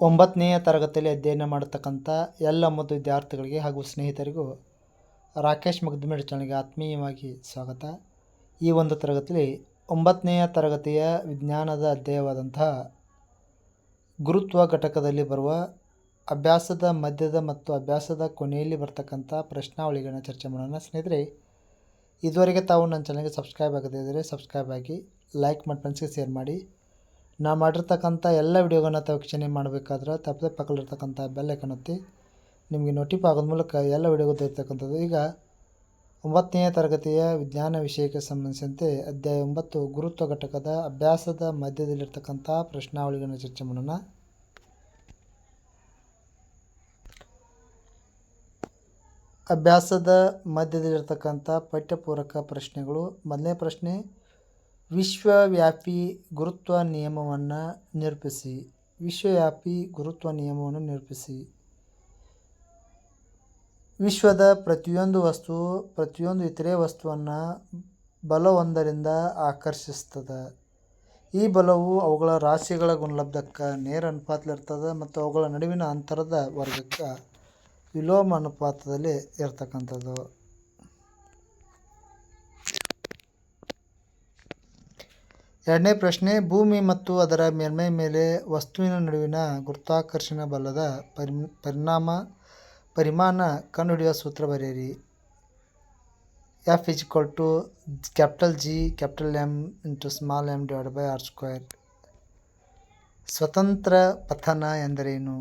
ಒಂಬತ್ತನೆಯ ತರಗತಿಯಲ್ಲಿ ಅಧ್ಯಯನ ಮಾಡತಕ್ಕಂಥ ಎಲ್ಲ ಮತ್ತು ವಿದ್ಯಾರ್ಥಿಗಳಿಗೆ ಹಾಗೂ ಸ್ನೇಹಿತರಿಗೂ ರಾಕೇಶ್ ಮಗ್ದುಮೇಡ್ ಚಾನಲ್ಗೆ ಆತ್ಮೀಯವಾಗಿ ಸ್ವಾಗತ. ಈ ಒಂದು ತರಗತಿಯಲ್ಲಿ ಒಂಬತ್ತನೆಯ ತರಗತಿಯ ವಿಜ್ಞಾನದ ಅಧ್ಯಯವಾದಂತಹ ಗುರುತ್ವ ಘಟಕದಲ್ಲಿ ಬರುವ ಅಭ್ಯಾಸದ ಮಧ್ಯದ ಮತ್ತು ಅಭ್ಯಾಸದ ಕೊನೆಯಲ್ಲಿ ಬರ್ತಕ್ಕಂಥ ಪ್ರಶ್ನಾವಳಿಗಳನ್ನ ಚರ್ಚೆ ಮಾಡೋಣ. ಸ್ನೇಹಿತರೆ, ಇದುವರೆಗೆ ತಾವು ನನ್ನ ಚಾನಲ್ಗೆ ಸಬ್ಸ್ಕ್ರೈಬ್ ಆಗದೇ ಇದ್ದರೆ ಸಬ್ಸ್ಕ್ರೈಬ್ ಆಗಿ ಲೈಕ್ ಮಾಡಿ ಫ್ರೆಂಡ್ಸ್ಗೆ ಶೇರ್ ಮಾಡಿ. ನಾ ಮಾಡಿರ್ತಕ್ಕಂಥ ಎಲ್ಲ ವಿಡಿಯೋಗಳನ್ನ ತಾವು ವೀಕ್ಷಣೆ ಮಾಡಬೇಕಾದ್ರೆ ತಪ್ಪದೆ ಪಕ್ಕದಲ್ಲಿರ್ತಕ್ಕಂಥ ಬೆಲ್ ಐಕನ್ ಒತ್ತಿ ನಿಮಗೆ ನೋಟಿಫ್ ಆಗೋದ ಮೂಲಕ ಎಲ್ಲ ವಿಡಿಯೋಗಳು ಇರ್ತಕ್ಕಂಥದ್ದು ಈಗ ಒಂಬತ್ತನೇ ತರಗತಿಯ ವಿಜ್ಞಾನ ವಿಷಯಕ್ಕೆ ಸಂಬಂಧಿಸಿದಂತೆ ಅಧ್ಯಾಯ ಒಂಬತ್ತು ಗುರುತ್ವ ಘಟಕದ ಅಭ್ಯಾಸದ ಮಧ್ಯದಲ್ಲಿರ್ತಕ್ಕಂಥ ಪ್ರಶ್ನಾವಳಿಗಳನ್ನು ಚರ್ಚೆ ಮಾಡೋಣ. ಅಭ್ಯಾಸದ ಮಧ್ಯದಲ್ಲಿರ್ತಕ್ಕಂಥ ಪಠ್ಯಪೂರಕ ಪ್ರಶ್ನೆಗಳು. ಮೊದಲನೇ ಪ್ರಶ್ನೆ ವಿಶ್ವವ್ಯಾಪಿ ಗುರುತ್ವ ನಿಯಮವನ್ನು ನಿರೂಪಿಸಿ. ವಿಶ್ವವ್ಯಾಪಿ ಗುರುತ್ವ ನಿಯಮವನ್ನು ನಿರೂಪಿಸಿ. ವಿಶ್ವದ ಪ್ರತಿಯೊಂದು ವಸ್ತು, ಪ್ರತಿಯೊಂದು ಇತರೆ ವಸ್ತುವನ್ನು ಬಲವೊಂದರಿಂದ ಆಕರ್ಷಿಸ್ತದ. ಈ ಬಲವು ಅವುಗಳ ರಾಶಿಗಳ ಗುಣಲಬ್ಧಕ್ಕೆ, ನೇರ ಅನುಪಾತದಲ್ಲಿರ್ತದೆ ಮತ್ತು ಅವುಗಳ ನಡುವಿನ ಅಂತರದ ವರ್ಗಕ್ಕೆ ವಿಲೋಮ ಅನುಪಾತದಲ್ಲಿ ಇರ್ತಕ್ಕಂಥದ್ದು. ಎರಡನೇ ಪ್ರಶ್ನೆ, ಭೂಮಿ ಮತ್ತು ಅದರ ಮೇಲ್ಮೈ ಮೇಲೆ ವಸ್ತುವಿನ ನಡುವಿನ ಗುರುತ್ವಾಕರ್ಷಣ ಬಲದ ಪರಿ ಪರಿಣಾಮ, ಪರಿಮಾಣ ಕಂಡುಹಿಡಿಯುವ ಸೂತ್ರ ಬರೆಯಿರಿ. F is equal to capital G capital M into small M divide by R square ಸ್ವತಂತ್ರ ಪಥನ ಎಂದರೇನು?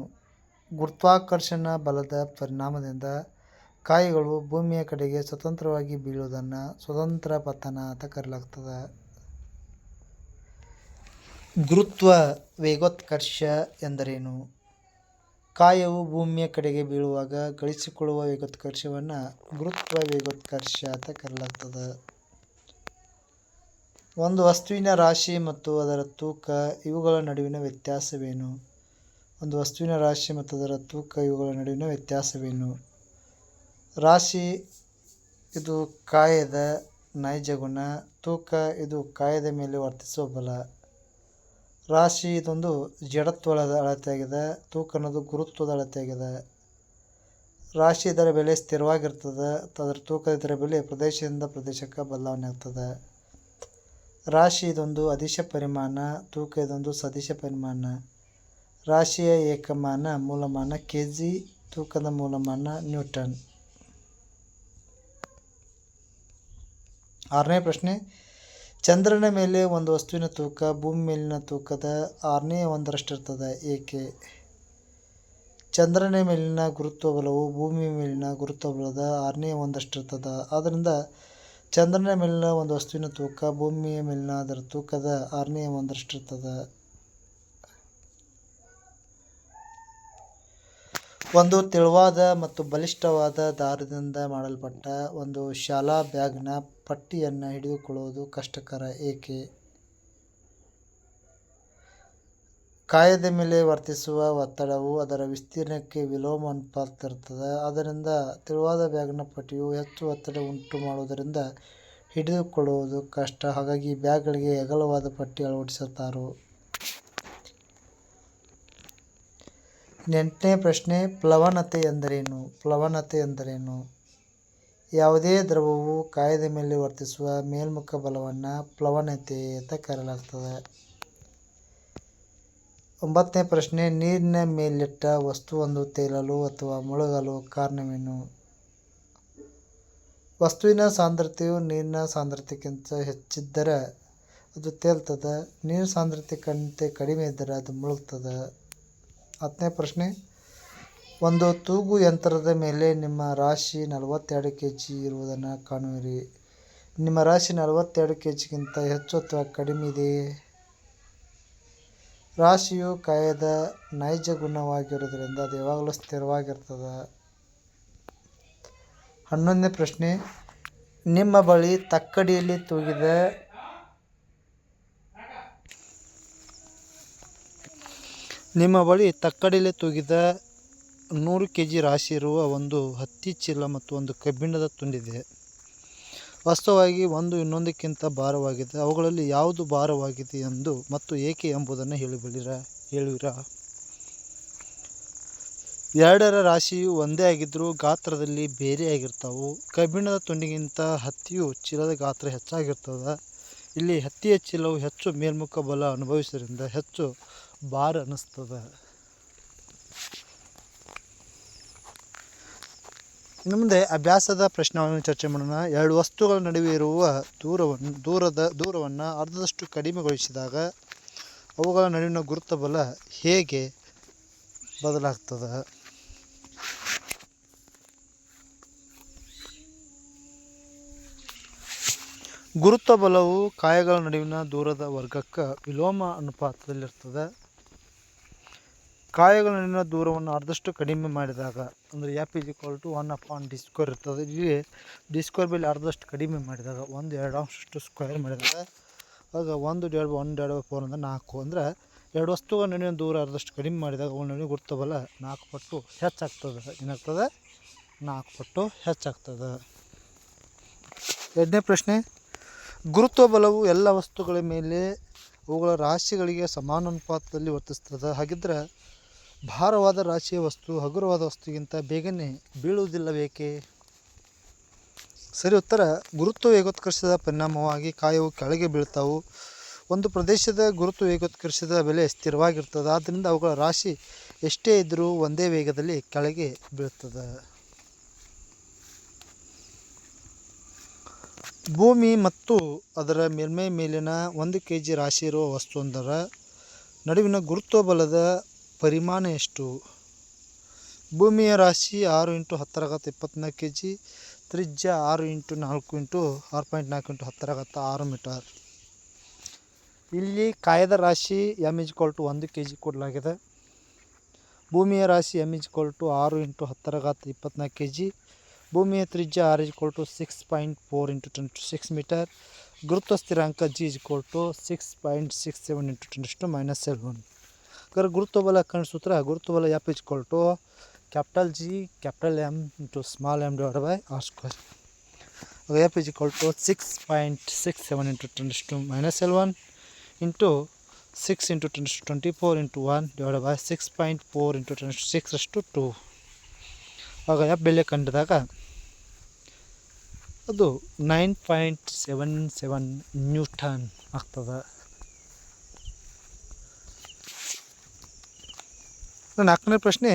ಗುರುತ್ವಾಕರ್ಷಣ ಬಲದ ಪರಿಣಾಮದಿಂದ ಕಾಯಿಗಳು ಭೂಮಿಯ ಕಡೆಗೆ ಸ್ವತಂತ್ರವಾಗಿ ಬೀಳುವುದನ್ನು ಸ್ವತಂತ್ರ ಪತನ ಅಂತ ಕರೆಯಲಾಗ್ತದೆ. ಗುರುತ್ವ ವೇಗೋತ್ಕರ್ಷ ಎಂದರೇನು? ಕಾಯವು ಭೂಮಿಯ ಕಡೆಗೆ ಬೀಳುವಾಗ ಗಳಿಸಿಕೊಳ್ಳುವ ವೇಗೋತ್ಕರ್ಷವನ್ನು ಗುರುತ್ವ ವೇಗೋತ್ಕರ್ಷ ಅಂತ ಕರೆಯಲಾಗ್ತದೆ. ಒಂದು ವಸ್ತುವಿನ ರಾಶಿ ಮತ್ತು ಅದರ ತೂಕ, ಇವುಗಳ ನಡುವಿನ ವ್ಯತ್ಯಾಸವೇನು? ಒಂದು ವಸ್ತುವಿನ ರಾಶಿ ಮತ್ತು ಅದರ ತೂಕ, ಇವುಗಳ ನಡುವಿನ ವ್ಯತ್ಯಾಸವೇನು? ರಾಶಿ, ಇದು ಕಾಯದ ನೈಜ ಗುಣ, ತೂಕ, ಇದು ಕಾಯದ ಮೇಲೆ ವರ್ತಿಸುವ ಬಲ. ರಾಶಿ ಇದೊಂದು ಜಡತ್ವದ ಅಳತೆಯಾಗಿದೆ ತೂಕ ಅನ್ನೋದು ಗುರುತ್ವದ ಅಳತೆಯಾಗಿದೆ. ರಾಶಿ ಇದರ ಬೆಲೆ ಸ್ಥಿರವಾಗಿರ್ತದೆ, ಅದರ ತೂಕ ಇದರ ಬೆಲೆ ಪ್ರದೇಶದಿಂದ ಪ್ರದೇಶಕ್ಕೆ ಬದಲಾವಣೆ ಆಗ್ತದೆ ರಾಶಿ ಇದೊಂದು ಅದಿಶ ಪರಿಮಾಣ, ತೂಕ ಇದೊಂದು ಸದಿಶ ಪರಿಮಾಣ. ರಾಶಿಯ ಏಕಮಾನ ಮೂಲಮಾನ ಕೆ ಜಿ ತೂಕದ ಮೂಲಮಾನ ನ್ಯೂಟನ್. ಆರನೇ ಪ್ರಶ್ನೆ ಚಂದ್ರನ ಮೇಲೆ ಒಂದು ವಸ್ತುವಿನ ತೂಕ, ಭೂಮಿ ಮೇಲಿನ ತೂಕದ ಆರನೇ ಒಂದರಷ್ಟಿರ್ತದೆ. ಏಕೆ? ಚಂದ್ರನ ಮೇಲಿನ ಗುರುತ್ವ ಬಲವು ಭೂಮಿ ಮೇಲಿನ ಗುರುತ್ವ ಬಲದ ಆರನೇ ಒಂದಷ್ಟಿರ್ತದೆ ಆದ್ದರಿಂದ ಚಂದ್ರನ ಮೇಲಿನ ಒಂದು ವಸ್ತುವಿನ ತೂಕ ಭೂಮಿಯ ಮೇಲಿನ ಅದರ ತೂಕದ ಆರನೇ ಒಂದರಷ್ಟಿರ್ತದೆ. ಒಂದು ತೆಳುವಾದ ಮತ್ತು ಬಲಿಷ್ಠವಾದ ದಾರದಿಂದ ಮಾಡಲ್ಪಟ್ಟ ಒಂದು ಶಾಲಾ ಬ್ಯಾಗ್ನ ಪಟ್ಟಿಯನ್ನು ಹಿಡಿದುಕೊಳ್ಳುವುದು ಕಷ್ಟಕರ, ಏಕೆ? ಕಾಯದ ಮೇಲೆ ವರ್ತಿಸುವ ಒತ್ತಡವು ಅದರ ವಿಸ್ತೀರ್ಣಕ್ಕೆ ವಿಲೋಮ ಅನುಪಾತದಲ್ಲಿರುತ್ತದೆ ಆದ್ದರಿಂದ ತೆಳುವಾದ ಬ್ಯಾಗ್ನ ಪಟ್ಟಿಯು ಹೆಚ್ಚು ಒತ್ತಡ ಉಂಟು ಮಾಡುವುದರಿಂದ ಹಿಡಿದುಕೊಳ್ಳುವುದು ಕಷ್ಟ. ಹಾಗಾಗಿ ಬ್ಯಾಗ್ಗಳಿಗೆ ಅಗಲವಾದ ಪಟ್ಟಿ ಅಳವಡಿಸುತ್ತಾರೆ. ಎಂಟನೇ ಪ್ರಶ್ನೆ, ಪ್ಲವನತೆ ಎಂದರೇನು? ಪ್ಲವನತೆ ಎಂದರೇನು? ಯಾವುದೇ ದ್ರವವು ಕಾಯದ ಮೇಲೆ ವರ್ತಿಸುವ ಮೇಲ್ಮುಖ ಬಲವನ್ನು ಪ್ಲವನತೆ ಅಂತ ಕರೆಯಲಾಗ್ತದೆ. ಒಂಬತ್ತನೇ ಪ್ರಶ್ನೆ, ನೀರಿನ ಮೇಲಿಟ್ಟ ವಸ್ತುವೊಂದು ತೇಲಲು ಅಥವಾ ಮುಳುಗಲು ಕಾರಣವೇನು? ವಸ್ತುವಿನ ಸಾಂದ್ರತೆಯು ನೀರಿನ ಸಾಂದ್ರತೆಗಿಂತ ಹೆಚ್ಚಿದ್ದರೆ ಅದು ತೇಲ್ತದೆ ನೀರಿನ ಕಂತೆ ಕಡಿಮೆ ಇದ್ದರೆ ಅದು ಮುಳುಗ್ತದೆ. ಹತ್ತನೇ ಪ್ರಶ್ನೆ ಒಂದು ತೂಗು ಯಂತ್ರದ ಮೇಲೆ ನಿಮ್ಮ ರಾಶಿ ನಲವತ್ತೆರಡು ಕೆ ಜಿ ಇರುವುದನ್ನು ಕಾಣುವಿರಿ. ನಿಮ್ಮ ರಾಶಿ ನಲವತ್ತೆರಡು ಕೆ ಜಿಗಿಂತ ಹೆಚ್ಚು ಅಥವಾ ಕಡಿಮೆ ಇದೆಯೇ? ರಾಶಿಯು ಕಾಯದ ನೈಜ ಗುಣವಾಗಿರುವುದರಿಂದ ಅದು ಯಾವಾಗಲೂ ಸ್ಥಿರವಾಗಿರ್ತದೆ. ಹನ್ನೊಂದನೇ ಪ್ರಶ್ನೆ. ನಿಮ್ಮ ಬಳಿ ತಕ್ಕಡಿಯಲ್ಲಿ ತೂಗಿದ ನಿಮ್ಮ ಬಳಿ ತಕ್ಕಡಿಯಲ್ಲಿ ತೂಗಿದ ನೂರು ಕೆ ಜಿ ರಾಶಿ ಇರುವ ಒಂದು ಹತ್ತಿ ಚೀಲ ಮತ್ತು ಒಂದು ಕಬ್ಬಿಣದ ತುಂಡಿದೆ. ವಾಸ್ತವವಾಗಿ ಒಂದು ಇನ್ನೊಂದಕ್ಕಿಂತ ಭಾರವಾಗಿದೆ. ಅವುಗಳಲ್ಲಿ ಯಾವುದು ಭಾರವಾಗಿದೆ ಎಂದು ಮತ್ತು ಏಕೆ ಎಂಬುದನ್ನು ಹೇಳಿಬಿಡಿರ, ಹೇಳುವಿರಾ? ಎರಡರ ರಾಶಿಯು ಒಂದೇ ಆಗಿದ್ದರೂ ಗಾತ್ರದಲ್ಲಿ ಬೇರೆಯಾಗಿರ್ತಾವೆ ಕಬ್ಬಿಣದ ತುಂಡಿಗಿಂತ ಹತ್ತಿಯು ಚೀಲದ ಗಾತ್ರ ಹೆಚ್ಚಾಗಿರ್ತದೆ. ಇಲ್ಲಿ ಹತ್ತಿಯ ಚೀಲವು ಹೆಚ್ಚು ಮೇಲ್ಮುಖ ಬಲ ಅನುಭವಿಸೋದ್ರಿಂದ ಹೆಚ್ಚು ಭಾರ ಅನ್ನಿಸ್ತದೆ ಇನ್ನು ಮುಂದೆ ಅಭ್ಯಾಸದ ಪ್ರಶ್ನೆಯನ್ನು ಚರ್ಚೆ ಮಾಡೋಣ. ಎರಡು ವಸ್ತುಗಳ ನಡುವೆ ಇರುವ ದೂರವನ್ನು, ದೂರದ, ದೂರವನ್ನು ಅರ್ಧದಷ್ಟು ಕಡಿಮೆಗೊಳಿಸಿದಾಗ ಅವುಗಳ ನಡುವಿನ ಗುರುತ ಬಲ ಹೇಗೆ ಬದಲಾಗ್ತದೆ? ಗುರುತ್ವ ಬಲವು ಕಾಯಗಳ ನಡುವಿನ ದೂರದ ವರ್ಗಕ್ಕೆ ವಿಲೋಮ ಅನುಪಾತದಲ್ಲಿರ್ತದೆ. ಕಾಯಗಳ ನಡುವಿನ ದೂರವನ್ನು ಅರ್ಧಷ್ಟು ಕಡಿಮೆ ಮಾಡಿದಾಗ, ಅಂದರೆ F is equal to one upon D square ಇರ್ತದೆ. ಇಲ್ಲಿ ಡಿ ಸ್ಕ್ವೇರ್ ಬೆಲೆ ಅರ್ಧಷ್ಟು ಕಡಿಮೆ ಮಾಡಿದಾಗ, ಒಂದು, ಎರಡು ಅಂಶಷ್ಟು ಸ್ಕ್ವೇರ್ ಮಾಡಿದಾಗ ಆಗ ಒಂದು divide by one divide by four ಅಂದರೆ ನಾಲ್ಕು. ಅಂದರೆ ಎರಡು ವಸ್ತುಗಳ ನಡುವಿನ ದೂರ ಅರ್ಧಷ್ಟು ಕಡಿಮೆ ಮಾಡಿದಾಗ ಅವು ನಡುವೆ ಗುರುತ್ವ ಬಲ ನಾಲ್ಕು ಪಟ್ಟು ಹೆಚ್ಚಾಗ್ತದೆ. ಏನಾಗ್ತದೆ? ನಾಲ್ಕು ಪಟ್ಟು ಹೆಚ್ಚಾಗ್ತದೆ. ಎರಡನೇ ಪ್ರಶ್ನೆ, ಗುರುತ್ವ ಬಲವು ಎಲ್ಲ ವಸ್ತುಗಳ ಮೇಲೆ ಅವುಗಳ ರಾಶಿಗಳಿಗೆ ಸಮಾನಾನುಪಾತದಲ್ಲಿ ವರ್ತಿಸ್ತದೆ. ಹಾಗಿದ್ರೆ ಭಾರವಾದ ರಾಶಿಯ ವಸ್ತು, ಹಗುರವಾದ ವಸ್ತುಗಿಂತ ಬೇಗನೆ ಬೀಳುವುದಿಲ್ಲ ಬೇಕೆ ಸರಿ, ಉತ್ತರ. ಗುರುತ್ವ ವೇಗೋತ್ಕರ್ಷದ ಪರಿಣಾಮವಾಗಿ ಕಾಯವು ಕೆಳಗೆ ಬೀಳ್ತಾವು. ಒಂದು ಪ್ರದೇಶದ ಗುರುತ್ವ ವೇಗೋತ್ಕರ್ಷದ ಬೆಲೆ ಸ್ಥಿರವಾಗಿರ್ತದೆ. ಆದ್ದರಿಂದ ಅವುಗಳ ರಾಶಿ ಎಷ್ಟೇ ಇದ್ದರೂ ಒಂದೇ ವೇಗದಲ್ಲಿ ಕೆಳಗೆ ಬೀಳ್ತದೆ. ಭೂಮಿ ಮತ್ತು ಅದರ ಮೇಲ್ಮೈ ಮೇಲಿನ ಒಂದು ಕೆ ಜಿ ರಾಶಿ ಇರುವ ವಸ್ತುವೊಂದರ ನಡುವಿನ ಗುರುತ್ವ ಬಲದ ಪರಿಮಾಣ ಎಷ್ಟು? ಭೂಮಿಯ ರಾಶಿ ಆರು ಇಂಟು ಹತ್ತರಗತ್ತ ಇಪ್ಪತ್ನಾಲ್ಕು ಕೆ ಜಿ ತ್ರಿಜ್ಯ ಆರು ಇಂಟು ನಾಲ್ಕು ಇಂಟು ಆರು ಪಾಯಿಂಟ್ ನಾಲ್ಕು ಇಂಟು ಹತ್ತರಗತ್ತ ಆರು ಮೀಟರ್. ಇಲ್ಲಿ ಕಾಯದ ರಾಶಿ ಎಂ ಇಜ್ ಟು ಒಂದು ಕೆ ಜಿ ಕೊಡಲಾಗಿದೆ. ಭೂಮಿಯ ರಾಶಿ ಎಂ ಇಜ್ ಟು ಆರು ಇಂಟು ಹತ್ತರಗತ್ತ ಇಪ್ಪತ್ನಾಲ್ಕು ಕೆ ಜಿ ಭೂಮಿಯ ತ್ರಿಜ್ಯ R is to six point four into twenty six metre. ಗುರುತ್ವ ಸ್ಥಿರಾಂಕ G is to six point six seven into twenty two minus seven. ಅದರ ಗುರುತ್ವ ಬಲ ಕಂಡು ಸೂತ್ರ ಗುರುತ್ವ ಬಲ F is to capital G capital M into small M divide by R square F is to six point six seven into ten to minus eleven into six into ten to twenty four into one divide by six point four into ten to six ಅಷ್ಟು ಟು ಆಗ F ಬೆಲೆ ಕಂಡಿದಾಗ ಅದು nine point seven seven newton ಆಗ್ತದೆ ನಾಲ್ಕನೇ ಪ್ರಶ್ನೆ,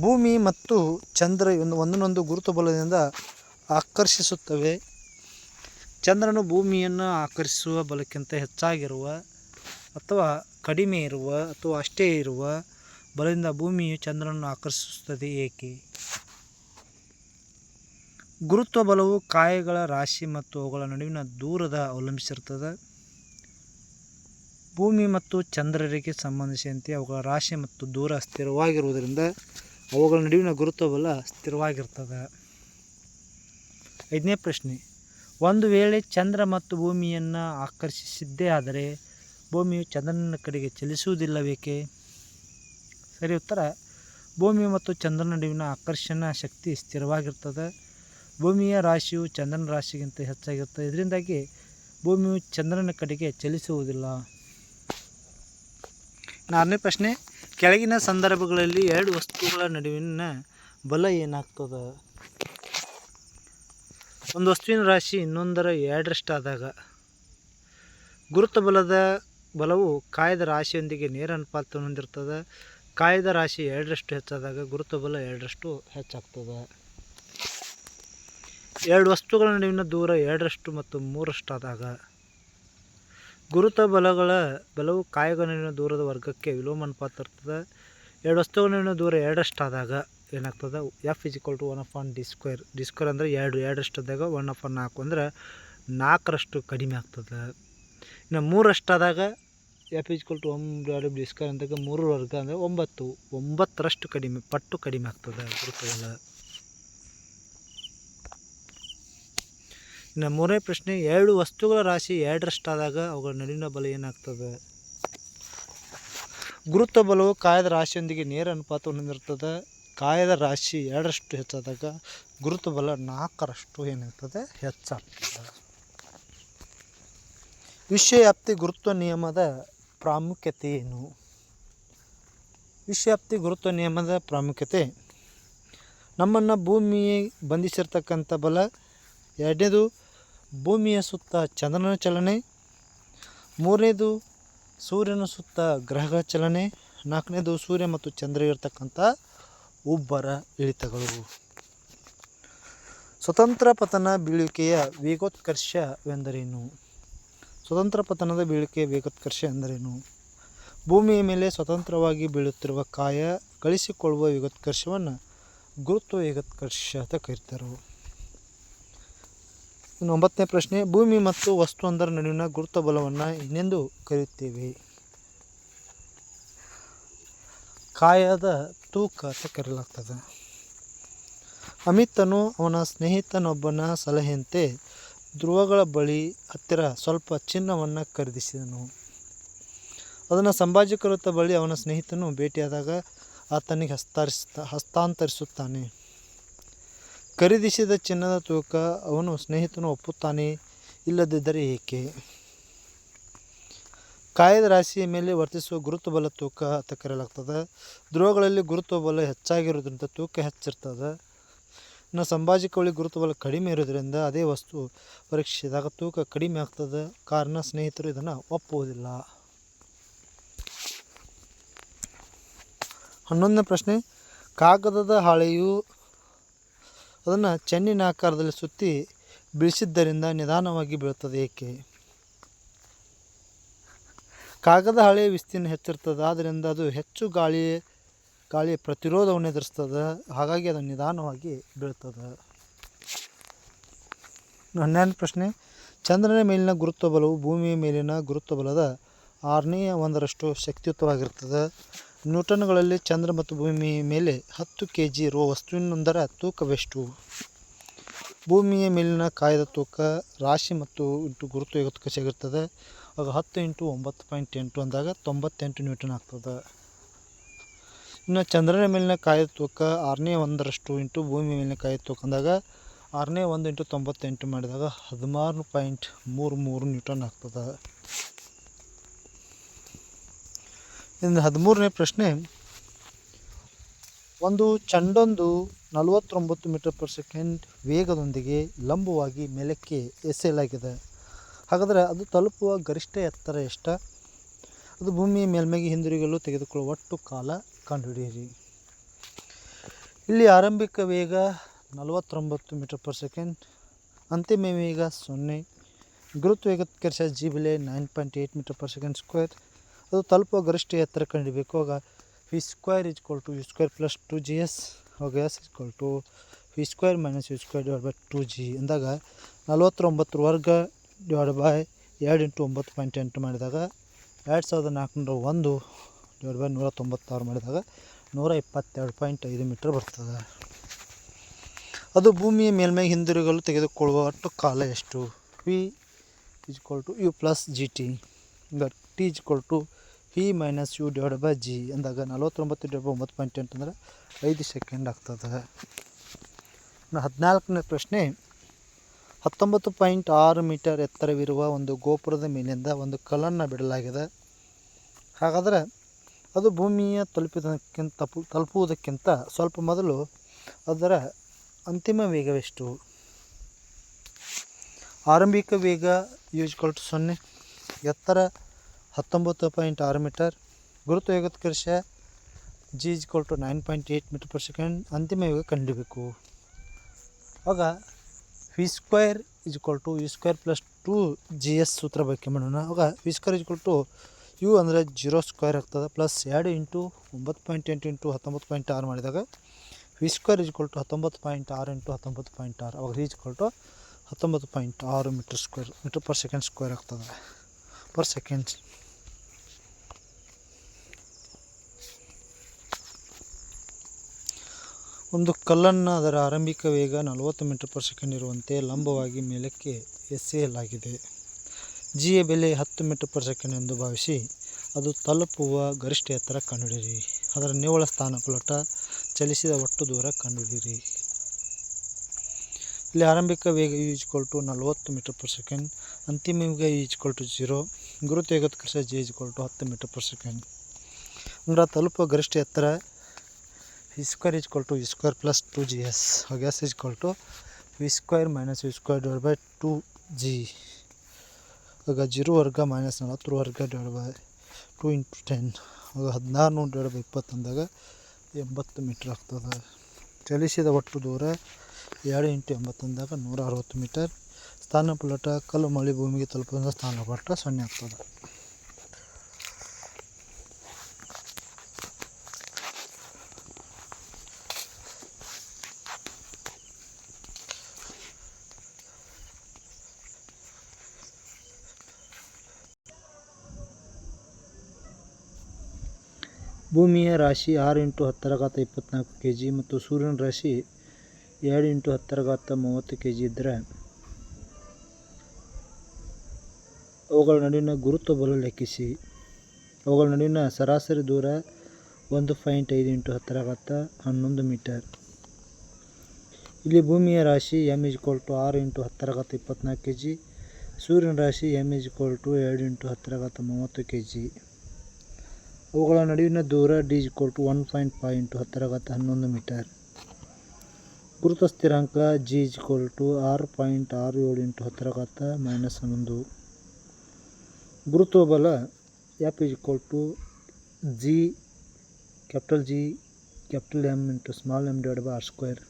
ಭೂಮಿ ಮತ್ತು ಚಂದ್ರ ಒಂದು ಒಂದನ್ನೊಂದು ಗುರುತು ಬಲದಿಂದ ಆಕರ್ಷಿಸುತ್ತವೆ. ಚಂದ್ರನು ಭೂಮಿಯನ್ನು ಆಕರ್ಷಿಸುವ ಬಲಕ್ಕಿಂತ ಹೆಚ್ಚಾಗಿರುವ ಅಥವಾ ಕಡಿಮೆ ಇರುವ ಅಥವಾ ಅಷ್ಟೇ ಇರುವ ಬಲದಿಂದ ಭೂಮಿಯು ಚಂದ್ರನನ್ನು ಆಕರ್ಷಿಸುತ್ತದೆ ಏಕೆ? ಗುರುತ್ವ ಬಲವು ಕಾಯಗಳ ರಾಶಿ ಮತ್ತು ಅವುಗಳ ನಡುವಿನ ದೂರದ ಅವಲಂಬಿಸಿರುತ್ತದೆ. ಭೂಮಿ ಮತ್ತು ಚಂದ್ರರಿಗೆ ಸಂಬಂಧಿಸಿದಂತೆ ಅವುಗಳ ರಾಶಿ ಮತ್ತು ದೂರ ಸ್ಥಿರವಾಗಿರುವುದರಿಂದ ಅವುಗಳ ನಡುವಿನ ಗುರುತ್ವ ಬಲ ಸ್ಥಿರವಾಗಿರ್ತದೆ. ಐದನೇ ಪ್ರಶ್ನೆ. ಒಂದು ವೇಳೆ ಚಂದ್ರ ಮತ್ತು ಭೂಮಿಯನ್ನು ಆಕರ್ಷಿಸಿದ್ದೇ ಆದರೆ ಭೂಮಿಯು ಚಂದ್ರನ ಕಡೆಗೆ ಚಲಿಸುವುದಿಲ್ಲಬೇಕೆ ಸರಿ ಉತ್ತರ. ಭೂಮಿ ಮತ್ತು ಚಂದ್ರನ ನಡುವಿನ ಆಕರ್ಷಣಾ ಶಕ್ತಿ ಸ್ಥಿರವಾಗಿರ್ತದೆ. ಭೂಮಿಯ ರಾಶಿಯು ಚಂದ್ರನ ರಾಶಿಗಿಂತ ಹೆಚ್ಚಾಗಿರ್ತದೆ ಇದರಿಂದಾಗಿ ಭೂಮಿಯು ಚಂದ್ರನ ಕಡೆಗೆ ಚಲಿಸುವುದಿಲ್ಲ. ಆರನೇ ಪ್ರಶ್ನೆ, ಕೆಳಗಿನ ಸಂದರ್ಭಗಳಲ್ಲಿ ಎರಡು ವಸ್ತುಗಳ ನಡುವಿನ ಬಲ ಏನಾಗ್ತದ? ಒಂದು ವಸ್ತುವಿನ ರಾಶಿ ಇನ್ನೊಂದರ ಎರಡರಷ್ಟಾದಾಗ ಗುರುತ ಬಲದ ಬಲವು ಕಾಯದ ರಾಶಿಯೊಂದಿಗೆ ನೇರ ಅನುಪಾತವನ್ನು ಹೊಂದಿರ್ತದೆ. ಕಾಯದ ರಾಶಿ ಎರಡರಷ್ಟು ಹೆಚ್ಚಾದಾಗ ಗುರುತ ಬಲ ಎರಡರಷ್ಟು ಹೆಚ್ಚಾಗ್ತದೆ. ಎರಡು ವಸ್ತುಗಳ ನಡುವಿನ ದೂರ ಎರಡರಷ್ಟು ಮತ್ತು ಮೂರಷ್ಟಾದಾಗ ಗುರುತ್ವ ಬಲಗಳ ಬಲವು ಕಾಯಗಳ ದೂರದ ವರ್ಗಕ್ಕೆ ವಿಲೋಮ ಅನುಪಾತ ಇರ್ತದೆ ಎರಡು ವಸ್ತುಗಳ ದೂರ ಎರಡಷ್ಟಾದಾಗ ಏನಾಗ್ತದೆ? F is to one upon D square D square ಅಂದರೆ ಎರಡು, ಎರಡಷ್ಟಾದಾಗ ಒನ್ ಆಫ್ ಆನ್ ನಾಲ್ಕು ಅಂದರೆ ನಾಲ್ಕರಷ್ಟು ಕಡಿಮೆ ಆಗ್ತದೆ. ಇನ್ನು ಮೂರಷ್ಟಾದಾಗ F is equal to divide D square ಅಂದಾಗ ಮೂರು ವರ್ಗ ಅಂದರೆ ಒಂಬತ್ತು. ಒಂಬತ್ತರಷ್ಟು ಕಡಿಮೆ, ಪಟ್ಟು ಕಡಿಮೆ ಆಗ್ತದೆ ಗುರುತ್ವ ಇನ್ನು ಮೂರನೇ ಪ್ರಶ್ನೆ, ಎರಡು ವಸ್ತುಗಳ ರಾಶಿ ಎರಡರಷ್ಟಾದಾಗ ಅವುಗಳ ನಡುವಿನ ಬಲ ಏನಾಗ್ತದೆ? ಗುರುತ್ವ ಬಲವು ಕಾಯದ ರಾಶಿಯೊಂದಿಗೆ ನೇರ ಅನುಪಾತವನ್ನು ಹೊಂದಿರ್ತದೆ. ಕಾಯದ ರಾಶಿ ಎರಡರಷ್ಟು ಹೆಚ್ಚಾದಾಗ ಗುರುತ್ವ ಬಲ ನಾಲ್ಕರಷ್ಟು ಏನಾಗ್ತದೆ? ಹೆಚ್ಚಾಗ್ತದೆ. ವಿಶ್ವವ್ಯಾಪ್ತಿ ಗುರುತ್ವ ನಿಯಮದ ಪ್ರಾಮುಖ್ಯತೆ ಏನು? ವಿಶ್ವವ್ಯಾಪ್ತಿ ಗುರುತ್ವ ನಿಯಮದ ಪ್ರಾಮುಖ್ಯತೆ. ನಮ್ಮನ್ನು ಭೂಮಿ ಬಂಧಿಸಿರ್ತಕ್ಕಂಥ ಬಲ ಎರಡನೇದು ಭೂಮಿಯ ಸುತ್ತ ಚಂದ್ರನ ಚಲನೆ, ಮೂರನೇದು ಸೂರ್ಯನ ಸುತ್ತ ಗ್ರಹಗಳ ಚಲನೆ, ನಾಲ್ಕನೇದು ಸೂರ್ಯ ಮತ್ತು ಚಂದ್ರ ಇರತಕ್ಕಂಥ ಉಬ್ಬರ ಇಳಿತಗಳು. ಸ್ವತಂತ್ರ ಪತನ ಬೀಳಿಕೆಯ ವೇಗೋತ್ಕರ್ಷವೆಂದರೇನು? ಸ್ವತಂತ್ರ ಪತನದ ಬೀಳಿಕೆಯ ವೇಗೋತ್ಕರ್ಷ ಎಂದರೇನು ಭೂಮಿಯ ಮೇಲೆ ಸ್ವತಂತ್ರವಾಗಿ ಬೀಳುತ್ತಿರುವ ಕಾಯ, ಗಳಿಸಿಕೊಳ್ಳುವ ವೇಗೋತ್ಕರ್ಷವನ್ನು ಗುರುತ್ವ ವೇಗೋತ್ಕರ್ಷ ಅಂತ ಕರೀತಾರೆ ಇನ್ನು ಒಂಬತ್ತನೇ ಪ್ರಶ್ನೆ, ಭೂಮಿ ಮತ್ತು ವಸ್ತುವೊಂದರ ನಡುವಿನ ಗುರುತ್ವ ಬಲವನ್ನು ಇನ್ನೆಂದು ಕರೆಯುತ್ತೇವೆ? ಕಾಯದ ತೂಕ ಅಂತ ಕರೆಯಲಾಗ್ತದೆ. ಅಮಿತನು ಅವನ ಸ್ನೇಹಿತನೊಬ್ಬನ ಸಲಹೆಯಂತೆ ಧ್ರುವಗಳ ಬಳಿ ಹತ್ತಿರ ಸ್ವಲ್ಪ ಚಿನ್ನವನ್ನು ಖರೀದಿಸಿದನು. ಅದನ್ನು ಸಂಭಾಜಿಕೃತ ಬಳಿ ಅವನ ಸ್ನೇಹಿತನು ಭೇಟಿಯಾದಾಗ ಆತನಿಗೆ ಹಸ್ತಾರಿಸ್ತಾ ಹಸ್ತಾಂತರಿಸುತ್ತಾನೆ. ಖರೀದಿಸಿದ ಚಿನ್ನದ ತೂಕ ಅವನು ಸ್ನೇಹಿತನು ಒಪ್ಪುತ್ತಾನೆ, ಇಲ್ಲದಿದ್ದರೆ ಏಕೆ? ಕಾಯದ ರಾಶಿಯ ಮೇಲೆ ವರ್ತಿಸುವ ಗುರುತು ಬಲ ತೂಕ ಅಂತ ಕರೆಯಲಾಗ್ತದೆ. ಧ್ರುವಗಳಲ್ಲಿ ಗುರುತು ಬಲ ಹೆಚ್ಚಾಗಿರೋದ್ರಿಂದ ತೂಕ ಹೆಚ್ಚಿರ್ತದೆ. ಇನ್ನು ಸಂಭಾಜಿ ಬಳಿ ಗುರುತ್ವ ಬಲ ಕಡಿಮೆ ಇರೋದ್ರಿಂದ ಅದೇ ವಸ್ತು ಪರೀಕ್ಷಿಸಿದಾಗ ತೂಕ ಕಡಿಮೆ ಆಗ್ತದೆ. ಕಾರಣ ಸ್ನೇಹಿತರು ಇದನ್ನು ಒಪ್ಪುವುದಿಲ್ಲ. ಹನ್ನೊಂದನೇ ಪ್ರಶ್ನೆ. ಕಾಗದದ ಹಾಳೆಯು ಅದನ್ನು ಚೆನ್ನಿನ ಆಕಾರದಲ್ಲಿ ಸುತ್ತಿ ಬೀಳಿಸಿದ್ದರಿಂದ ನಿಧಾನವಾಗಿ ಬೀಳುತ್ತದೆ ಏಕೆ? ಕಾಗದ ಹಳೆ ವಿಸ್ತೀರ್ಣ ಹೆಚ್ಚಿರ್ತದೆ, ಆದ್ದರಿಂದ ಅದು ಹೆಚ್ಚು ಗಾಳಿ, ಗಾಳಿಯ ಪ್ರತಿರೋಧವನ್ನು ಎದುರಿಸ್ತದೆ. ಹಾಗಾಗಿ ಅದು ನಿಧಾನವಾಗಿ ಬೀಳ್ತದೆ ಹನ್ನೆರಡನೇ ಪ್ರಶ್ನೆ. ಚಂದ್ರನ ಮೇಲಿನ ಗುರುತ್ವ ಬಲವು ಭೂಮಿಯ ಮೇಲಿನ ಗುರುತ್ವ ಬಲದ ಆರನೇ ಒಂದರಷ್ಟು ಶಕ್ತಿಯುತವಾಗಿರ್ತದೆ ನ್ಯೂಟನ್ಗಳಲ್ಲಿ ಚಂದ್ರ ಮತ್ತು ಭೂಮಿ ಮೇಲೆ ಹತ್ತು ಕೆ ಜಿ ಇರುವ ವಸ್ತುವಿನೊಂದರ ತೂಕವೆಷ್ಟು? ಭೂಮಿಯ ಮೇಲಿನ ಕಾಯದ ತೂಕ, ರಾಶಿ ಮತ್ತು ಇಂಟು ಗುರುತು ಆಗಿರ್ತದೆ ಆಗ ಹತ್ತು ಇಂಟು ಒಂಬತ್ತು ಪಾಯಿಂಟ್ ಎಂಟು ಅಂದಾಗ ತೊಂಬತ್ತೆಂಟು ನ್ಯೂಟನ್ ಆಗ್ತದೆ. ಇನ್ನು ಚಂದ್ರನ ಮೇಲಿನ ಕಾಯದ ತೂಕ ಆರನೇ ಒಂದರಷ್ಟು ಇಂಟು ಭೂಮಿ ಮೇಲಿನ ಕಾಯದ ತೂಕ ಅಂದಾಗ ಆರನೇ ಒಂದು ಇಂಟು ತೊಂಬತ್ತೆಂಟು ಮಾಡಿದಾಗ ಹದಿಮಾರು ಪಾಯಿಂಟ್ ಮೂರು ಮೂರು ನ್ಯೂಟನ್ ಆಗ್ತದೆ. ಇನ್ನು ಹದಿಮೂರನೇ ಪ್ರಶ್ನೆ, ಒಂದು ಚಂಡೊಂದು ನಲವತ್ತೊಂಬತ್ತು ಮೀಟರ್ ಪರ್ ಸೆಕೆಂಡ್ ವೇಗದೊಂದಿಗೆ ಲಂಬವಾಗಿ ಮೇಲಕ್ಕೆ ಎಸೆಯಲಾಗಿದೆ. ಹಾಗಾದರೆ ಅದು ತಲುಪುವ ಗರಿಷ್ಠ ಎತ್ತರ ಎಷ್ಟ? ಅದು ಭೂಮಿಯ ಮೇಲ್ಮೈಗೆ ಹಿಂದಿರುಗಲು ತೆಗೆದುಕೊಳ್ಳುವ ಒಟ್ಟು ಕಾಲ ಕಂಡುಹಿಡಿಯಿರಿ. ಇಲ್ಲಿ ಆರಂಭಿಕ ವೇಗ ನಲವತ್ತೊಂಬತ್ತು ಮೀಟರ್ ಪರ್ ಸೆಕೆಂಡ್, ಅಂತಿಮ ವೇಗ ಸೊನ್ನೆ. ಗುರುತ್ವೇಗ ವೇಗೋತ್ಕರ್ಷ ಜಿ ಬೆಲೆ nine point eight metre per second square ಅದು ತಲುಪೋ ಗರಿಷ್ಠ ಎತ್ತರ ಕಂಡುಬೇಕು. ಆಗ V square is to U square plus two G S ಆಗ S is to V square minus U square divide by two G ಅಂದಾಗ ನಲವತ್ತೊಂಬತ್ತರ ವರ್ಗ ಡಿವೈಡ್ ಬೈ ಎರಡು ಇಂಟು ಒಂಬತ್ತು ಪಾಯಿಂಟ್ ಎಂಟು ಮಾಡಿದಾಗ ಎರಡು ಸಾವಿರದ ನಾಲ್ಕುನೂರ ಒಂದು ಡಿವೈಡ್ ಬೈ ನೂರ ತೊಂಬತ್ತಾರು ಮಾಡಿದಾಗ ನೂರ ಇಪ್ಪತ್ತೆರಡು ಪಾಯಿಂಟ್ ಐದು ಮೀಟ್ರ್ ಬರ್ತದೆ. ಅದು ಭೂಮಿಯ ಮೇಲ್ಮೈ ಹಿಂದಿರುಗಲು ತೆಗೆದುಕೊಳ್ಳುವ ಒಟ್ಟು ಕಾಲ ಎಷ್ಟು? V is to U plus G T ಈಗ T is to V minus U divide by G ಅಂದಾಗ ನಲವತ್ತೊಂಬತ್ತು ಡಿವೈಡ್ ಬೈ ಒಂಬತ್ತು ಪಾಯಿಂಟ್ ಎಂಟು ಅಂದರೆ ಐದು ಸೆಕೆಂಡ್ ಆಗ್ತದೆ. ಇನ್ನು ಹದಿನಾಲ್ಕನೇ ಪ್ರಶ್ನೆ, ಹತ್ತೊಂಬತ್ತು ಪಾಯಿಂಟ್ ಆರು ಮೀಟರ್ ಎತ್ತರವಿರುವ ಒಂದು ಗೋಪುರದ ಮೇಲಿಂದ ಒಂದು ಕಲ್ಲನ್ನು ಬಿಡಲಾಗಿದೆ. ಹಾಗಾದರೆ ಅದು ಭೂಮಿಯ ತಲುಪಿದಕ್ಕಿಂತ ತಲುಪುವುದಕ್ಕಿಂತ ಸ್ವಲ್ಪ ಮೊದಲು ಅದರ ಅಂತಿಮ ವೇಗವೆಷ್ಟು? ಆರಂಭಿಕ ವೇಗ ಯೂಜ್ಕೊಲ್ ಟು ಸೊನ್ನೆ. ಎತ್ತರ ಹತ್ತೊಂಬತ್ತು ಪಾಯಿಂಟ್ ಆರು ಮೀಟರ್ ಗುರುತ್ವ ಕರ್ಷ G is equal to nine point eight metre per second ಅಂತಿಮ ಯೋಗ ಕಂಡುಹಿಡಬೇಕು ಆಗ V square is equal to U square plus two G S ಸೂತ್ರ ಬಗ್ಗೆ ಮಾಡೋಣ. ಆಗ V square is to U ಅಂದರೆ ಜೀರೋ ಸ್ಕ್ವೇರ್ ಆಗ್ತದೆ ಪ್ಲಸ್ ಎರಡು ಇಂಟು ಒಂಬತ್ತು ಪಾಯಿಂಟ್ ಎಂಟು ಇಂಟು ಹತ್ತೊಂಬತ್ತು ಪಾಯಿಂಟ್ ಆರು ಮಾಡಿದಾಗ ವಿ ಸ್ಕ್ವೇರ್ ಇಸ್ ಟು ಹತ್ತೊಂಬತ್ತು ಪಾಯಿಂಟ್ ಆರು ಇಂಟು ಹತ್ತೊಂಬತ್ತು ಪಾಯಿಂಟ್ ಆರು. ಅವಾಗ ಈಸ್ ಟು ಹತ್ತೊಂಬತ್ತು ಪಾಯಿಂಟ್ ಆರು metre square metre per second square ಆಗ್ತದೆ ಪರ್ ಸೆಕೆಂಡ್ ಒಂದು ಕಲ್ಲನ್ನು ಅದರ ಆರಂಭಿಕ ವೇಗ ನಲವತ್ತು ಮೀಟರ್ ಪರ್ ಸೆಕೆಂಡ್ ಇರುವಂತೆ ಲಂಬವಾಗಿ ಮೇಲಕ್ಕೆ ಎಸೆಯಲಾಗಿದೆ. ಜಿಯ ಬೆಲೆ ಹತ್ತು ಮೀಟರ್ ಪರ್ ಸೆಕೆಂಡ್ ಎಂದು ಭಾವಿಸಿ ಅದು ತಲುಪುವ ಗರಿಷ್ಠ ಎತ್ತರ ಕಂಡುಹಿಡಿಯಿರಿ. ಅದರ ನಿವ್ವಳ ಸ್ಥಾನಪಲ್ಲಟ ಚಲಿಸಿದ ಒಟ್ಟು ದೂರ ಕಂಡುಹಿಡಿಯಿರಿ. ಇಲ್ಲಿ ಆರಂಭಿಕ ವೇಗ ಯು ಈಜ್ಕೊಲ್ ಟು ನಲವತ್ತು ಮೀಟರ್ ಪರ್ ಸೆಕೆಂಡ್, ಅಂತಿಮ ವೇಗ U is equal to zero ಗುರುತ್ವ ವೇಗೋತ್ಕರ್ಷ ಜಿ ಈಜ್ಕೊಲ್ ಟು ಹತ್ತು ಮೀಟರ್ ಪರ್ ಸೆಕೆಂಡ್. ಅಂದ್ರೆ ತಲುಪುವ ಗರಿಷ್ಠ ಎತ್ತರ V square is equal to V square plus two G S S is equal to V square minus V square divide by two G ಆಗ zero ವರ್ಗ minus ನಲವತ್ತರ ವರ್ಗ divide by two into ten ಆಗ ಹದಿನಾರು ನೂರು divide by ಇಪ್ಪತ್ತು ಅಂದಾಗ ಎಂಬತ್ತು ಮೀಟ್ರ್ ಆಗ್ತದೆ. ಚಲಿಸಿದ ಒಟ್ಟು ದೂರ ಎರಡು ಇಂಟು ಎಂಬತ್ತು ಅಂದಾಗ ನೂರ ಅರವತ್ತು ಮೀಟರ್ ಸ್ಥಾನಪಲ್ಲಟ ಕಲ್ಲು ಮಳೆ ಭೂಮಿಗೆ ತಲುಪುವ ಸ್ಥಾನಪಲ್ಲಟ ಸೊನ್ನೆ ಆಗ್ತದೆ. ಭೂಮಿಯ ರಾಶಿ ಆರು ಇಂಟು ಹತ್ತರ ಘಾತ ಇಪ್ಪತ್ನಾಲ್ಕು ಕೆ ಜಿ ಮತ್ತು ಸೂರ್ಯನ ರಾಶಿ ಎರಡು ಇಂಟು ಹತ್ತರ ಘಾತ ಮೂವತ್ತು ಕೆ ಜಿ ಇದ್ದರೆ ಅವುಗಳ ನಡುವಿನ ಗುರುತ್ವ ಬಲ ಲೆಕ್ಕಿಸಿ. ಅವುಗಳ ನಡುವಿನ ಸರಾಸರಿ ದೂರ ಒಂದು ಪಾಯಿಂಟ್ ಐದು ಇಂಟು ಹತ್ತರ ಘಾತ ಹನ್ನೊಂದು ಮೀಟರ್. ಇಲ್ಲಿ ಭೂಮಿಯ ರಾಶಿ ಎಂ ಇಸ್ ಟು ಆರು ಇಂಟು ಹತ್ತರ ಘಾತ ಇಪ್ಪತ್ನಾಲ್ಕು ಕೆ ಜಿ ಸೂರ್ಯನ ರಾಶಿ ಎಂ ಇಸ್ ಟು ಎರಡು ಇಂಟು ಹತ್ತರ ಘಾತ ಮೂವತ್ತು ಕೆ ಜಿ ಅವುಗಳ ನಡುವಿನ ದೂರ ಡಿ ಕೊಟ್ಟು ಒನ್ ಪಾಯಿಂಟ್ ಫೈವ್ ಇಂಟು ಹತ್ತರಗತ್ತ ಹನ್ನೊಂದು ಮೀಟರ್. ಗುರುತ ಸ್ಥಿರಾಂಕ ಜಿ ಈಕ್ವಲ್ ಟು ಆರು ಪಾಯಿಂಟ್ ಆರು ಏಳು ಇಂಟು ಹತ್ತರಗತ್ತ ಮೈನಸ್ ಹನ್ನೊಂದು. ಗುರುತ್ವ ಬಲ F is to G capital G capital M into small M divide by R square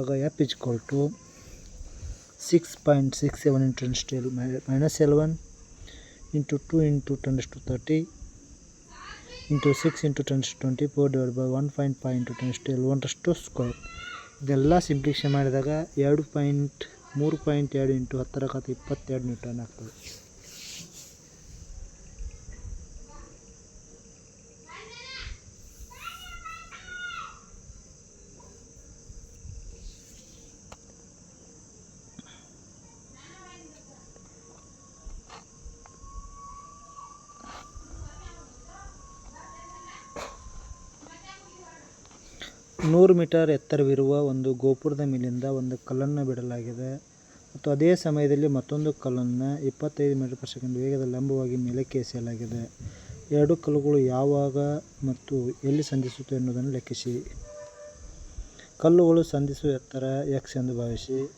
ಆಗ F is to six point six seven into ten stale minus eleven into two into ten to thirty into six into tens twenty four divide by one point five into tens L ಅಷ್ಟು square ಇದೆಲ್ಲ simplification ಮಾಡಿದಾಗ ಎರಡು point ಮೂರು point ಎರಡು into ಹತ್ತರ ಖಾತೆ ಇಪ್ಪತ್ತೆರಡು Newton ಆಗ್ತದೆ. ನೂರು ಮೀಟರ್ ಎತ್ತರವಿರುವ ಒಂದು ಗೋಪುರದ ಮೇಲಿಂದ ಒಂದು ಕಲ್ಲನ್ನು ಬಿಡಲಾಗಿದೆ. ಮತ್ತು ಅದೇ ಸಮಯದಲ್ಲಿ ಮತ್ತೊಂದು ಕಲ್ಲನ್ನು ಇಪ್ಪತ್ತೈದು ಮೀಟರ್ ಪರ್ ಸೆಕೆಂಡ್ ವೇಗದ ಲಂಬವಾಗಿ ಮೇಲಕ್ಕೆ ಎಸೆಯಲಾಗಿದೆ. ಎರಡು ಕಲ್ಲುಗಳು ಯಾವಾಗ ಮತ್ತು ಎಲ್ಲಿ ಸಂಧಿಸುತ್ತೆ ಎನ್ನುವುದನ್ನು ಲೆಕ್ಕಿಸಿ. ಕಲ್ಲುಗಳು ಸಂಧಿಸುವ ಎತ್ತರ ಎಕ್ಸ್ ಎಂದು ಭಾವಿಸಿ.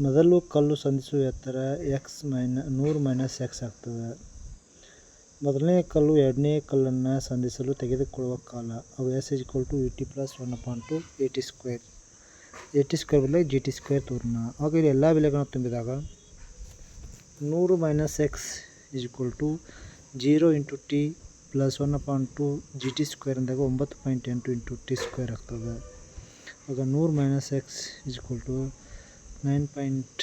ಮೊದಲು ಕಲ್ಲು ಸಂಧಿಸುವ ಎತ್ತರ ಎಕ್ಸ್ ಮೈನ ನೂರು ಮೈನಸ್ ಎಕ್ಸ್ ಆಗ್ತದೆ. ಮೊದಲನೇ ಕಲ್ಲು ಎರಡನೇ ಕಲ್ಲನ್ನು ಸಂಧಿಸಲು ತೆಗೆದುಕೊಳ್ಳುವ ಕಾಲ. ಅವು S is equal to U T plus one upon two A T square A T square ಬೆಲೆ ಜಿ ಟಿ ಸ್ಕ್ವೇರ್ ತೋರಣ ಆಗ ಇಲ್ಲಿ ಎಲ್ಲ ಬೆಲೆಗಳನ್ನು ತುಂಬಿದಾಗ ನೂರು minus X is equal to zero into T plus one upon two G T square ಅಂದಾಗ ಒಂಬತ್ತು ಪಾಯಿಂಟ್ ಎಂಟು ಇಂಟು ಟಿ ಸ್ಕ್ವೇರ್ ಆಗ್ತದೆ. ಆಗ ನೂರು minus X is equal to nine point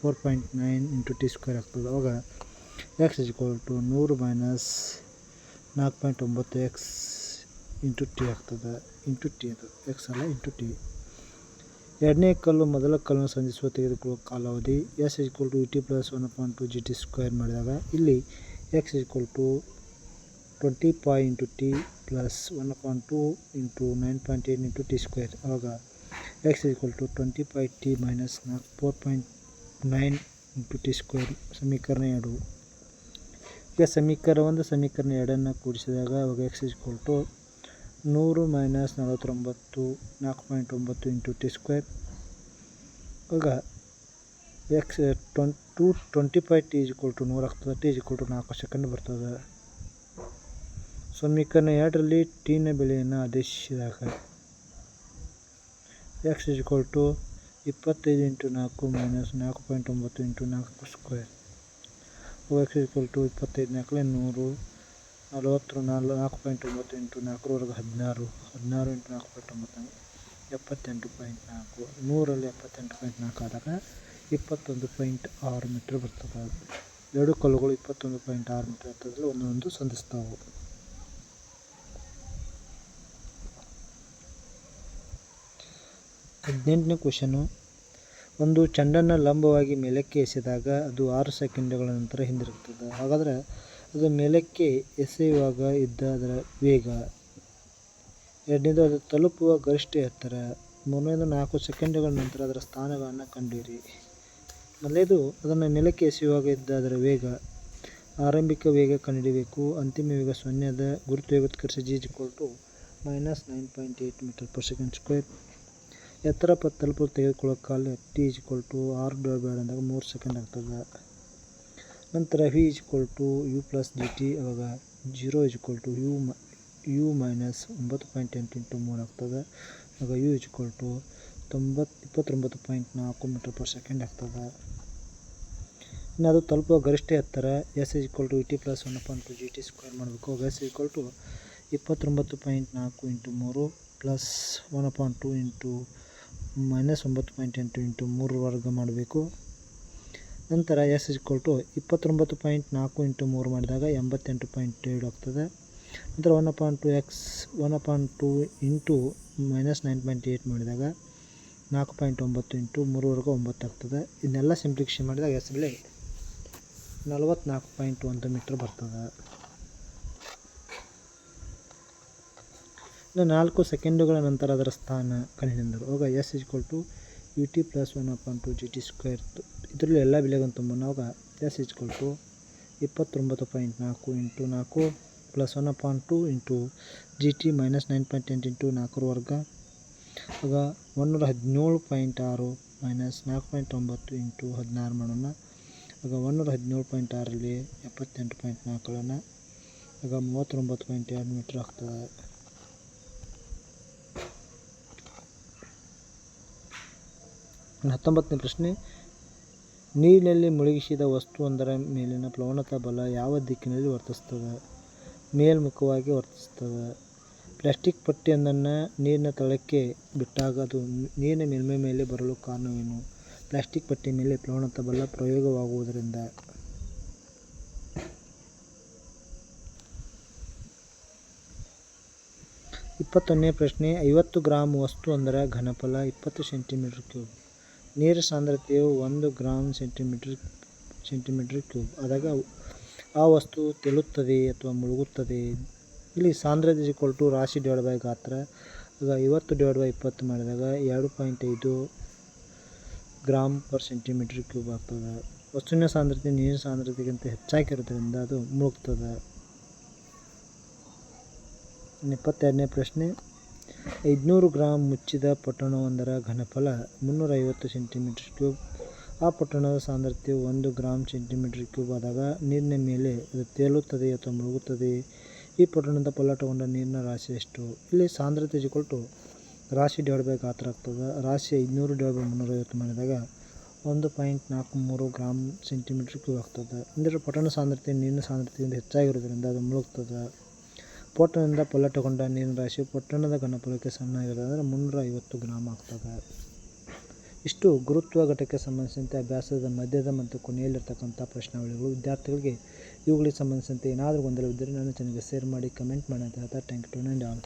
four point nine into T square ಆಗ್ತದೆ. ಅವಾಗ X is equal to ನೂರು minus ನಾಲ್ಕು ಪಾಯಿಂಟ್ ಒಂಬತ್ತು ಎಕ್ಸ್ ಇಂಟು ಟಿ ಆಗ್ತದೆ. ಇಂಟು ಟಿ ಅದು. ಎಕ್ಸ್ ಅಲ್ಲ ಇಂಟು ಟಿ ಎರಡನೇ ಕಲ್ಲು ಮೊದಲ ಕಲ್ಲನ್ನು ಸಂಧಿಸುವ ತೆಗೆದುಕೊಳ್ಳುವ ಕಾಲಾವಧಿ. S is equal to E T plus one point two G T square ಮಾಡಿದಾಗ ಇಲ್ಲಿ X is equal to twenty five into T plus one point two into nine point eight into t square ಆವಾಗ x equal to twenty five t minus ನಾಲ್ಕು four point nine into t square ಸಮೀಕರಣ ಎರಡು. ಈಗ ಸಮೀಕರಣ ಒಂದು ಸಮೀಕರಣ ಎರಡನ್ನು ಕೂಡಿಸಿದಾಗ ಅವಾಗ ಎಕ್ಸ್ ಇಸ್ ಟು ನೂರು ಮೈನಸ್ ನಲವತ್ತೊಂಬತ್ತು, ನಾಲ್ಕು ಪಾಯಿಂಟ್ ಒಂಬತ್ತು ಇಂಟು ಟಿ ಸ್ಕ್ವೇರ್ ಆಗ X ಟ್ವೆನ್ to twenty five t is to ನೂರು ಆಗ್ತದೆ ಟಿ ಇಸ್ ಟು ನಾಲ್ಕು ಸೆಕೆಂಡ್ ಬರ್ತದೆ. ಸಮೀಕರಣ ಎರಡರಲ್ಲಿ ಟೀನ ಬೆಲೆಯನ್ನು ಆದೇಶಿಸಿದಾಗ ಎಕ್ಸ್ ಇಸ್ ಟು ಇಪ್ಪತ್ತೈದು ಇಂಟು ನಾಲ್ಕು ಮೈನಸ್ ನಾಲ್ಕು ಪಾಯಿಂಟ್ ಒಂಬತ್ತು ಇಂಟು ನಾಲ್ಕು ಸ್ಕ್ವೇರ್ ಎಕ್ಸ್ ಈಕ್ವಲ್ ಟು ಇಪ್ಪತ್ತೈದು ನಾಲ್ಕಲೆ ನೂರು ನಲವತ್ತರ ನಾಲ್ಕು ನಾಲ್ಕು ಪಾಯಿಂಟ್ ಒಂಬತ್ತು ಇಂಟು ನಾಲ್ಕರವರೆಗೆ ಹದಿನಾರು ಹದಿನಾರು ಇಂಟು ನಾಲ್ಕು ಪಾಯಿಂಟ್ ಒಂಬತ್ತು ಎಪ್ಪತ್ತೆಂಟು ಪಾಯಿಂಟ್ ನಾಲ್ಕು ನೂರಲ್ಲಿ ಎಪ್ಪತ್ತೆಂಟು ಪಾಯಿಂಟ್ ನಾಲ್ಕು ಆದಾಗ ಇಪ್ಪತ್ತೊಂದು ಪಾಯಿಂಟ್ ಆರು ಮೀಟ್ರ್ ಬರ್ತದೆ. ಎರಡು ಕಲ್ಲುಗಳು ಇಪ್ಪತ್ತೊಂದು ಪಾಯಿಂಟ್ ಆರು ಮೀಟ್ರ್ ಹತ್ತದಲ್ಲಿ ಒಂದೊಂದು ಸಂಧಿಸ್ತಾವೆ. ಹದಿನೆಂಟನೇ ಕ್ವಶನು ಒಂದು ಚೆಂಡನ್ನು ಲಂಬವಾಗಿ ಮೇಲಕ್ಕೆ ಎಸೆದಾಗ ಅದು ಆರು ಸೆಕೆಂಡ್ಗಳ ನಂತರ ಹಿಂದಿರುಗ್ತದೆ ಹಾಗಾದರೆ ಅದು ಮೇಲಕ್ಕೆ ಎಸೆಯುವಾಗ ಇದ್ದ ಅದರ ವೇಗ. ಎರಡನೇದು, ಅದು ತಲುಪುವ ಗರಿಷ್ಠ ಎತ್ತರ. ಮೂರನೇದು, ನಾಲ್ಕು ಸೆಕೆಂಡ್ಗಳ ನಂತರ ಅದರ ಸ್ಥಾನಗಳನ್ನು ಕಂಡಿರಿ ಮೊದಲೇದು ಅದನ್ನು ನೆಲಕ್ಕೆ ಎಸೆಯುವಾಗ ಇದ್ದ ಅದರ ವೇಗ. ಆರಂಭಿಕ ವೇಗ ಕಂಡುಹಿಡಿಯಬೇಕು. ಅಂತಿಮ ವೇಗ ಸೊನ್ನೆ ಅದ ಗುರುತು ವೇಗ ಉತ್ಕರ್ಷ g equal to minus nine point eight metre per second square ಎತ್ತರ ಪ ತಲುಪಲು ತೆಗೆದುಕೊಳ್ಳೋ ಕಾಲ t is equal to r divide by ಅಂದಾಗ ಮೂರು ಸೆಕೆಂಡ್ ಆಗ್ತದೆ. ನಂತರ v is equal to u plus g t ಅವಾಗ zero is equal to u ಮ ಯು ಮೈನಸ್ ಒಂಬತ್ತು ಪಾಯಿಂಟ್ ಎಂಟು ಇಂಟು ಮೂರು ಆಗ್ತದೆ. ಆಗ ಯು ಈಜ್ ಈಕ್ವಲ್ ಟು ತೊಂಬತ್ತು ಇಪ್ಪತ್ತೊಂಬತ್ತು ಪಾಯಿಂಟ್ ನಾಲ್ಕು ಮೀಟರ್ ಪರ್ ಸೆಕೆಂಡ್ ಆಗ್ತದೆ. ಇನ್ನು ಅದು ತಲುಪುವ ಗರಿಷ್ಠ ಎತ್ತರ s is equal to e t plus one point two g t square ಮಾಡಬೇಕು. ಎಸ್ ಈಕ್ವಲ್ ಟು ಇಪ್ಪತ್ತೊಂಬತ್ತು ಪಾಯಿಂಟ್ ನಾಲ್ಕು ಇಂಟು ಮೂರು plus one point two into minus ಒಂಬತ್ತು ಪಾಯಿಂಟ್ ಎಂಟು ಇಂಟು ಮೂರು ವರ್ಗ ಮಾಡಬೇಕು. ನಂತರ ಎಸ್ ಇಕ್ವಲ್ ಟು ಇಪ್ಪತ್ತೊಂಬತ್ತು ಪಾಯಿಂಟ್ ನಾಲ್ಕು ಇಂಟು ಮೂರು ಮಾಡಿದಾಗ ಎಂಬತ್ತೆಂಟು ಪಾಯಿಂಟ್ ಏಳು ಆಗ್ತದೆ. ನಂತರ one point two x one point two into minus nine point eight ಮಾಡಿದಾಗ ನಾಲ್ಕು ಪಾಯಿಂಟ್ ಒಂಬತ್ತು ಇಂಟು ಮೂರುವರೆಗೆ ಒಂಬತ್ತು ಆಗ್ತದೆ. ಇದನ್ನೆಲ್ಲ ಸಿಂಪ್ಲಿಕ್ಷನ್ ಮಾಡಿದಾಗ ಎಸ್ ಬೆಲೆ ನಲವತ್ತ್ನಾಲ್ಕು ಪಾಯಿಂಟ್ ಒಂದು ಮೀಟ್ರ್ ಬರ್ತದೆ. ಇನ್ನು ನಾಲ್ಕು ಸೆಕೆಂಡುಗಳ ನಂತರ ಅದರ ಸ್ಥಾನ ಕಂಡುಹಿಡಿದರು ಆಗ s equal to u t plus one upon two g t square ಇದರಲ್ಲಿ ಎಲ್ಲ ಬೆಲೆಗಳನ್ನು ತುಂಬ ಆವಾಗ ಎಸ್ ಈಕ್ವಲ್ ಟು ಇಪ್ಪತ್ತೊಂಬತ್ತು ಪಾಯಿಂಟ್ ನಾಲ್ಕು ಇಂಟು ನಾಲ್ಕು plus one upon two into g t minus nine point ಎಂಟು ಇಂಟು ನಾಲ್ಕರ ವರ್ಗ. ಆಗ ಒನ್ನೂರ ಹದಿನೇಳು ಪಾಯಿಂಟ್ ಆರು ಮೈನಸ್ ನಾಲ್ಕು ಪಾಯಿಂಟ್ ಒಂಬತ್ತು ಇಂಟು ಹದಿನಾರು ಮಾಡೋಣ. ಆಗ ಒಂದೂರ ಹದಿನೇಳು ಪಾಯಿಂಟ್ ಆರಲ್ಲಿ ಎಪ್ಪತ್ತೆಂಟು ಪಾಯಿಂಟ್ ನಾಲ್ಕಳನ್ನ ಆಗ ಮೂವತ್ತೊಂಬತ್ತು ಪಾಯಿಂಟ್ ಎರಡು ಮೀಟ್ರ್ ಆಗ್ತದೆ. ಹತ್ತೊಂಬತ್ತನೇ ಪ್ರಶ್ನೆ. ನೀರಿನಲ್ಲಿ ಮುಳುಗಿಸಿದ ವಸ್ತುವೊಂದರ ಮೇಲಿನ ಪ್ಲವನತ ಬಲ ಯಾವ ದಿಕ್ಕಿನಲ್ಲಿ ವರ್ತಿಸ್ತದೆ ಮೇಲ್ಮುಖವಾಗಿ ವರ್ತಿಸ್ತದೆ ಪ್ಲಾಸ್ಟಿಕ್ ಪಟ್ಟಿಯೊಂದನ್ನು ನೀರಿನ ತಳಕ್ಕೆ ಬಿಟ್ಟಾಗ ಅದು ನೀರಿನ ಮೇಲ್ಮೈ ಮೇಲೆ ಬರಲು ಕಾರಣವೇನು? ಪ್ಲಾಸ್ಟಿಕ್ ಪಟ್ಟಿಯ ಮೇಲೆ ಪ್ಲವನತ ಬಲ ಪ್ರಯೋಗವಾಗುವುದರಿಂದ. ಇಪ್ಪತ್ತೊಂದನೇ ಪ್ರಶ್ನೆ, ಐವತ್ತು ಗ್ರಾಮ್ ವಸ್ತು ಅಂದರೆ ಘನಫಲ ಇಪ್ಪತ್ತು ಸೆಂಟಿಮೀಟರ್ ಕ್ಯೂಬ್. ನೀರ ಸಾಂದ್ರತೆಯು ಒಂದು ಗ್ರಾಮ್ ಸೆಂಟಿಮೀಟರ್ ಸೆಂಟಿಮೀಟರ್ ಕ್ಯೂಬ್. ಆದಾಗ ಆ ವಸ್ತು ತೇಲುತ್ತದೆ ಅಥವಾ ಮುಳುಗುತ್ತದೆ? ಇಲ್ಲಿ ಸಾಂದ್ರತೆ ಈಕ್ವಲ್ ಟು ರಾಶಿ ಡಿವೈಡ್ ಬೈ ಗಾತ್ರ. ಈಗ ಐವತ್ತು ಡಿವೈಡ್ ಬೈ ಇಪ್ಪತ್ತು ಮಾಡಿದಾಗ ಎರಡು ಪಾಯಿಂಟ್ ಐದು ಗ್ರಾಮ್ ಪರ್ ಸೆಂಟಿಮೀಟರ್ ಕ್ಯೂಬ್ ಆಗ್ತದೆ. ವಸ್ತುವಿನ ಸಾಂದ್ರತೆ ನೀರಿನ ಸಾಂದ್ರತೆಗಿಂತ ಹೆಚ್ಚಾಗಿರೋದ್ರಿಂದ ಅದು ಮುಳುಗ್ತದೆ. ಇಪ್ಪತ್ತೆರಡನೇ ಪ್ರಶ್ನೆ. ಐದುನೂರು ಗ್ರಾಂ ಮುಚ್ಚಿದ ಪೊಟ್ಟಣವೊಂದರ ಘನಫಲ ಮುನ್ನೂರೈವತ್ತು ಸೆಂಟಿಮೀಟರ್ ಕ್ಯೂಬ್. ಆ ಪೊಟ್ಟಣದ ಸಾಂದ್ರತೆಯು ಒಂದು ಗ್ರಾಮ್ ಸೆಂಟಿಮೀಟರ್ ಕ್ಯೂಬ್ ಆದಾಗ ನೀರಿನ ಮೇಲೆ ಅದು ತೇಲುತ್ತದೆ ಅಥವಾ ಮುಳುಗುತ್ತದೆ ಈ ಪೊಟ್ಟಣದ ಪಲ್ಲಟಗೊಂಡ ನೀರಿನ ರಾಶಿ ಎಷ್ಟು? ಇಲ್ಲಿ ಸಾಂದ್ರತೆ ಜಿಕೊಟ್ಟು ರಾಶಿ ಡಿವೈಡ್ ಬೈ ಗಾತ್ರ ಆಗ್ತದೆ. ರಾಶಿ ಐದುನೂರು ಡಿವೈಡ್ ಬೈ ಮುನ್ನೂರೈವತ್ತು ಮಾಡಿದಾಗ ಒಂದು ಪಾಯಿಂಟ್ ನಾಲ್ಕು ಮೂರು ಗ್ರಾಮ್ ಸೆಂಟಿಮೀಟ್ರ್ ಕ್ಯೂಬ್ ಆಗ್ತದೆ. ಅಂದರೆ ಪೊಟ್ಟಣ ಸಾಂದ್ರತೆ ನೀರಿನ ಸಾಂದ್ರತೆಯಿಂದ ಹೆಚ್ಚಾಗಿರೋದ್ರಿಂದ ಅದು ಮುಳುಗ್ತದೆ. ಪೊಟ್ಟಣದಿಂದ ಪಲ್ಲಟಗೊಂಡ ನೀರಿನ ರಾಶಿ ಪೊಟ್ಟಣದ ಘನಫಲಕ್ಕೆ ಸಣ್ಣ ಅಂದರೆ ಮುನ್ನೂರ ಐವತ್ತು ಗ್ರಾಮ್ ಆಗ್ತದೆ. ಇಷ್ಟು ಗುರುತ್ವ ಘಟಕಕ್ಕೆ ಸಂಬಂಧಿಸಿದಂತೆ ಅಭ್ಯಾಸದ ಮಧ್ಯದ ಮತ್ತು ಕೊನೆಯಲ್ಲಿರ್ತಕ್ಕಂಥ ಪ್ರಶ್ನಾವಳಿಗಳು. ವಿದ್ಯಾರ್ಥಿಗಳಿಗೆ ಇವುಗಳಿಗೆ ಸಂಬಂಧಿಸಿದಂತೆ ಏನಾದರೂ ಗೊಂದಲವಿದ್ದರೆ ನನ್ನ ಚಾನಲ್ಗೆ ಶೇರ್ ಮಾಡಿ ಕಮೆಂಟ್ ಮಾಡಿ ಅಂತ ಹೇಳ್ತಾ ಥ್ಯಾಂಕ್ ಟು ಆಲ್